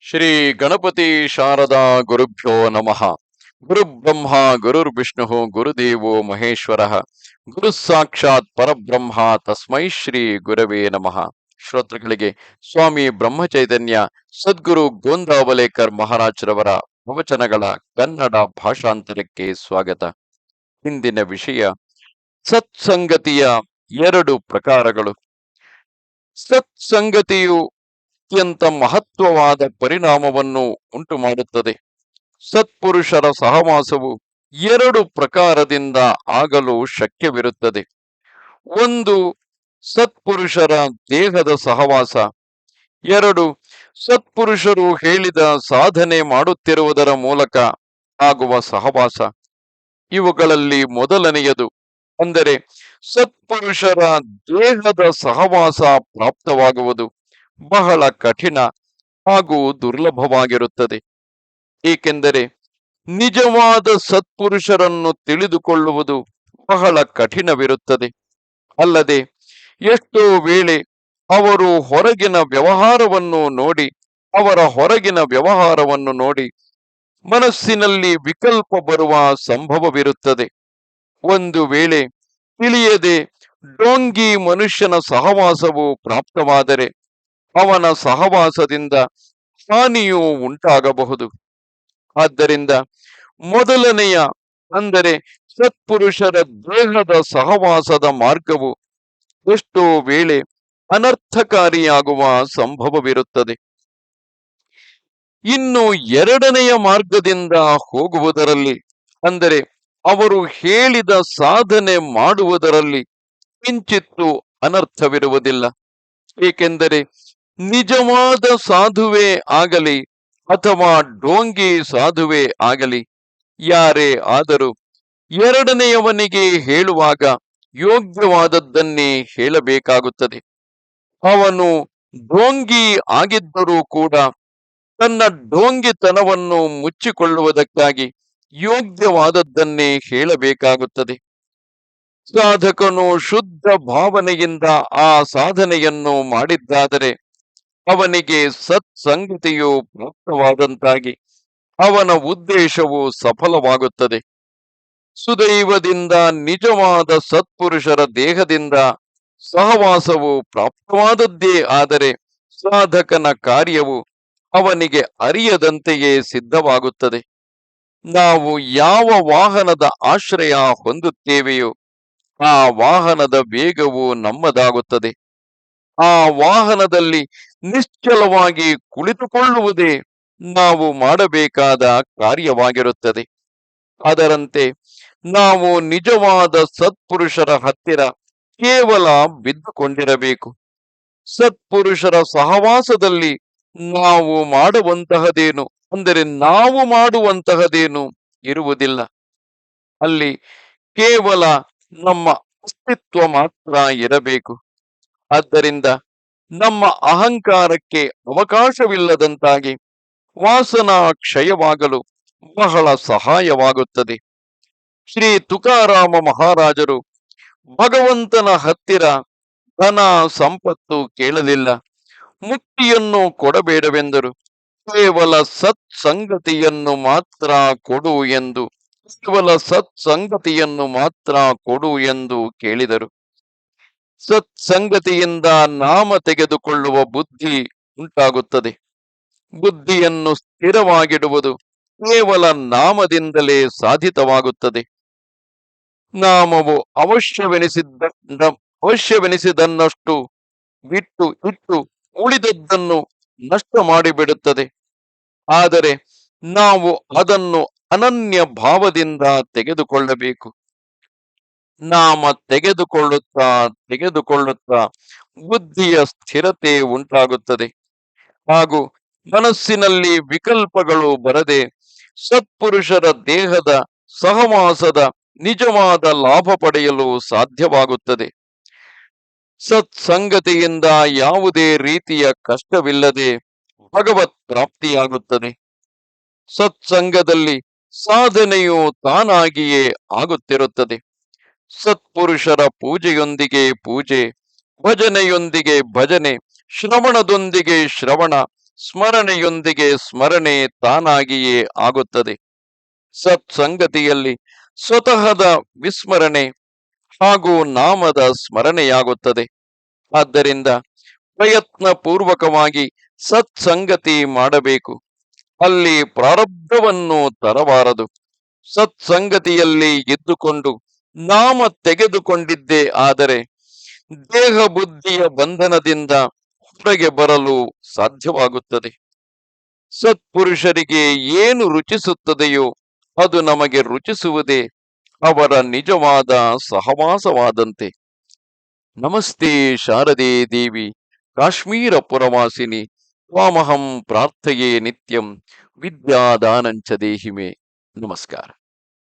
ಶ್ರೀ ಗಣಪತಿ ಶಾರದಾ ಗುರುಭ್ಯೋ ನಮಃ. ಗುರು ಬ್ರಹ್ಮ ಗುರುರ್ ವಿಷ್ಣು ಗುರುದೇವೋ ಮಹೇಶ್ವರ. ಗುರು ಸಾಕ್ಷಾತ್ ಪರಬ್ರಹ್ಮ, ತಸ್ಮೈ ಶ್ರೀ ಗುರವೇ ನಮಃ. ಶ್ರೋತೃಗಳಿಗೆ ಸ್ವಾಮಿ ಬ್ರಹ್ಮಚೈತನ್ಯ, ಸದ್ಗುರು ಗೋಂದಾವಲೇಕರ್ ಮಹಾರಾಜರವರ ಪ್ರವಚನಗಳ ಕನ್ನಡ ಭಾಷಾಂತರಕ್ಕೆ ಸ್ವಾಗತ. ಇಂದಿನ ವಿಷಯ, ಸತ್ಸಂಗತಿಯ ಎರಡು ಪ್ರಕಾರಗಳು. ಸತ್ಸಂಗತಿಯು ಅತ್ಯಂತ ಮಹತ್ವವಾದ ಪರಿಣಾಮವನ್ನು ಉಂಟು ಮಾಡುತ್ತದೆ ಸತ್ಪುರುಷರ ಸಹವಾಸವು ಎರಡು ಪ್ರಕಾರದಿಂದ ಆಗಲು ಶಕ್ಯವಿರುತ್ತದೆ. ಒಂದು, ಸತ್ಪುರುಷರ ದೇಹದ ಸಹವಾಸ. ಎರಡು, ಸತ್ಪುರುಷರು ಹೇಳಿದ ಸಾಧನೆ ಮಾಡುತ್ತಿರುವುದರ ಮೂಲಕ ಆಗುವ ಸಹವಾಸ. ಇವುಗಳಲ್ಲಿ ಮೊದಲನೆಯದು, ಅಂದರೆ ಸತ್ಪುರುಷರ ದೇಹದ ಸಹವಾಸ ಪ್ರಾಪ್ತವಾಗುವುದು. ಬಹಳ ಕಠಿಣ ಹಾಗೂ ದುರ್ಲಭವಾಗಿರುತ್ತದೆ. ಏಕೆಂದರೆ ನಿಜವಾದ ಸತ್ಪುರುಷರನ್ನು ತಿಳಿದುಕೊಳ್ಳುವುದು ಬಹಳ ಕಠಿಣವಿರುತ್ತದೆ. ಅಲ್ಲದೆ ಎಷ್ಟೋ ವೇಳೆ ಅವರು ಹೊರಗಿನ ವ್ಯವಹಾರವನ್ನು ನೋಡಿ, ಅವರ ಹೊರಗಿನ ವ್ಯವಹಾರವನ್ನು ನೋಡಿ ಮನಸ್ಸಿನಲ್ಲಿ ವಿಕಲ್ಪ ಬರುವ ಸಂಭವವಿರುತ್ತದೆ. ಒಂದು ವೇಳೆ ತಿಳಿಯದೆ ಡೋಂಗಿ ಮನುಷ್ಯನ ಸಹವಾಸವು ಪ್ರಾಪ್ತವಾದರೆ ಅವನ ಸಹವಾಸದಿಂದ ಹಾನಿಯೂ ಉಂಟಾಗಬಹುದು. ಆದ್ದರಿಂದ ಮೊದಲನೆಯ, ಅಂದರೆ ಸತ್ಪುರುಷರ ದೇಹದ ಸಹವಾಸದ ಮಾರ್ಗವು ಎಷ್ಟೋ ವೇಳೆ ಅನರ್ಥಕಾರಿಯಾಗುವ ಸಂಭವವಿರುತ್ತದೆ. ಇನ್ನು ಎರಡನೆಯ ಮಾರ್ಗದಿಂದ ಹೋಗುವುದರಲ್ಲಿ, ಅಂದರೆ ಅವರು ಹೇಳಿದ ಸಾಧನೆ ಮಾಡುವುದರಲ್ಲಿ ಕಿಂಚಿತ್ತು ಅನರ್ಥವಿರುವುದಿಲ್ಲ. ಏಕೆಂದರೆ ನಿಜವಾದ ಸಾಧುವೇ ಆಗಲಿ ಅಥವಾ ಡೋಂಗಿ ಸಾಧುವೇ ಆಗಲಿ, ಯಾರೇ ಆದರೂ ಎರಡನೆಯವನಿಗೆ ಹೇಳುವಾಗ ಯೋಗ್ಯವಾದದ್ದನ್ನೇ ಹೇಳಬೇಕಾಗುತ್ತದೆ. ಅವನು ಡೋಂಗಿ ಆಗಿದ್ದರೂ ಕೂಡ ತನ್ನ ಡೋಂಗಿತನವನ್ನು ಮುಚ್ಚಿಕೊಳ್ಳುವುದಕ್ಕಾಗಿ ಯೋಗ್ಯವಾದದ್ದನ್ನೇ ಹೇಳಬೇಕಾಗುತ್ತದೆ. ಸಾಧಕನು ಶುದ್ಧ ಭಾವನೆಯಿಂದ ಆ ಸಾಧನೆಯನ್ನು ಮಾಡಿದ್ದಾದರೆ ಅವನಿಗೆ ಸತ್ಸಂಗತಿಯು ಪ್ರಾಪ್ತವಾದಂತಾಗಿ ಅವನ ಉದ್ದೇಶವು ಸಫಲವಾಗುತ್ತದೆ. ಸುದೈವದಿಂದ ನಿಜವಾದ ಸತ್ಪುರುಷರ ದೇಹದಿಂದ ಸಹವಾಸವು ಪ್ರಾಪ್ತವಾದದ್ದೇ ಆದರೆ ಸಾಧಕನ ಕಾರ್ಯವು ಅವನಿಗೆ ಅರಿಯದಂತೆಯೇ ಸಿದ್ಧವಾಗುತ್ತದೆ. ನಾವು ಯಾವ ವಾಹನದ ಆಶ್ರಯ ಹೊಂದುತ್ತೇವೆಯೋ ಆ ವಾಹನದ ವೇಗವು ನಮ್ಮದಾಗುತ್ತದೆ. ಆ ವಾಹನದಲ್ಲಿ ನಿಶ್ಚಲವಾಗಿ ಕುಳಿತುಕೊಳ್ಳುವುದೇ ನಾವು ಮಾಡಬೇಕಾದ ಕಾರ್ಯವಾಗಿರುತ್ತದೆ. ಅದರಂತೆ ನಾವು ನಿಜವಾದ ಸತ್ಪುರುಷರ ಹತ್ತಿರ ಕೇವಲ ಬಿದ್ದುಕೊಂಡಿರಬೇಕು. ಸತ್ಪುರುಷರ ಸಹವಾಸದಲ್ಲಿ ನಾವು ಮಾಡುವಂತಹದೇನು? ಅಂದರೆ ನಾವು ಮಾಡುವಂತಹದೇನು ಇರುವುದಿಲ್ಲ. ಅಲ್ಲಿ ಕೇವಲ ನಮ್ಮ ಅಸ್ತಿತ್ವ ಮಾತ್ರ ಇರಬೇಕು. ಆದ್ದರಿಂದ ನಮ್ಮ ಅಹಂಕಾರಕ್ಕೆ ಅವಕಾಶವಿಲ್ಲದಂತಾಗಿ ವಾಸನಾ ಕ್ಷಯವಾಗಲು ಬಹಳ ಸಹಾಯವಾಗುತ್ತದೆ. ಶ್ರೀ ತುಕಾರಾಮ ಮಹಾರಾಜರು ಭಗವಂತನ ಹತ್ತಿರ ಧನ ಸಂಪತ್ತು ಕೇಳಲಿಲ್ಲ. ಮುಕ್ತಿಯನ್ನು ಕೊಡಬೇಡವೆಂದರು. ಕೇವಲ ಸತ್ಸಂಗತಿಯನ್ನು ಮಾತ್ರ ಕೊಡು ಎಂದು ಕೇವಲ ಸತ್ಸಂಗತಿಯನ್ನು ಮಾತ್ರ ಕೊಡು ಎಂದು ಕೇಳಿದರು. ಸತ್ಸಂಗತಿಯಿಂದ ನಾಮ ತೆಗೆದುಕೊಳ್ಳುವ ಬುದ್ಧಿ ಉಂಟಾಗುತ್ತದೆ. ಬುದ್ಧಿಯನ್ನು ಸ್ಥಿರವಾಗಿಡುವುದು ಕೇವಲ ನಾಮದಿಂದಲೇ ಸಾಧಿತವಾಗುತ್ತದೆ. ನಾಮವು ಅವಶ್ಯವೆನಿಸಿದ್ದ ಅವಶ್ಯವೆನಿಸಿದನ್ನಷ್ಟು ಬಿಟ್ಟು ಇಟ್ಟು ಉಳಿದದ್ದನ್ನು ನಷ್ಟ ಮಾಡಿಬಿಡುತ್ತದೆ. ಆದರೆ ನಾವು ಅದನ್ನು ಅನನ್ಯ ಭಾವದಿಂದ ತೆಗೆದುಕೊಳ್ಳಬೇಕು. ನಾಮ ತೆಗೆದುಕೊಳ್ಳುತ್ತಾ ತೆಗೆದುಕೊಳ್ಳುತ್ತಾ ಬುದ್ಧಿಯ ಸ್ಥಿರತೆ ಉಂಟಾಗುತ್ತದೆ. ಹಾಗೂ ಮನಸ್ಸಿನಲ್ಲಿ ವಿಕಲ್ಪಗಳು ಬರದೆ ಸತ್ಪುರುಷರ ದೇಹದ ಸಹವಾಸದ ನಿಜವಾದ ಲಾಭ ಪಡೆಯಲು ಸಾಧ್ಯವಾಗುತ್ತದೆ. ಸತ್ಸಂಗತಿಯಿಂದ ಯಾವುದೇ ರೀತಿಯ ಕಷ್ಟವಿಲ್ಲದೆ ಭಗವತ್ ಪ್ರಾಪ್ತಿಯಾಗುತ್ತದೆ. ಸತ್ಸಂಗದಲ್ಲಿ ಸಾಧನೆಯು ತಾನಾಗಿಯೇ ಆಗುತ್ತಿರುತ್ತದೆ. ಸತ್ಪುರುಷರ ಪೂಜೆಯೊಂದಿಗೆ ಪೂಜೆ, ಭಜನೆಯೊಂದಿಗೆ ಭಜನೆ, ಶ್ರವಣದೊಂದಿಗೆ ಶ್ರವಣ, ಸ್ಮರಣೆಯೊಂದಿಗೆ ಸ್ಮರಣೆ ತಾನಾಗಿಯೇ ಆಗುತ್ತದೆ. ಸತ್ಸಂಗತಿಯಲ್ಲಿ ಸ್ವತಃದ ವಿಸ್ಮರಣೆ ಹಾಗೂ ನಾಮದ ಸ್ಮರಣೆಯಾಗುತ್ತದೆ. ಆದ್ದರಿಂದ ಪ್ರಯತ್ನ ಪೂರ್ವಕವಾಗಿ ಸತ್ಸಂಗತಿ ಮಾಡಬೇಕು. ಅಲ್ಲಿ ಪ್ರಾರಬ್ಧವನ್ನು ತರಬಾರದು. ಸತ್ಸಂಗತಿಯಲ್ಲಿ ಇದ್ದುಕೊಂಡು ನಾಮ ತೆಗೆದುಕೊಂಡಿದ್ದೆ, ಆದರೆ ದೇಹ ಬುದ್ಧಿಯ ಬಂಧನದಿಂದ ಹೊರಗೆ ಬರಲು ಸಾಧ್ಯವಾಗುತ್ತದೆ. ಸತ್ಪುರುಷರಿಗೆ ಏನು ರುಚಿಸುತ್ತದೆಯೋ ಅದು ನಮಗೆ ರುಚಿಸುವುದೇ, ಅವರ ನಿಜವಾದ ಸಹವಾಸವಾದಂತೆ. ನಮಸ್ತೆ ಶಾರದೆ ದೇವಿ ಕಾಶ್ಮೀರ ಪುರವಾಸಿನಿ ತ್ವಾಮಹಂ ಪ್ರಾರ್ಥಯೇ ನಿತ್ಯಂ, ವಿದ್ಯಾದಾನಂಚ ದೇಹಿಮೆ. ನಮಸ್ಕಾರ.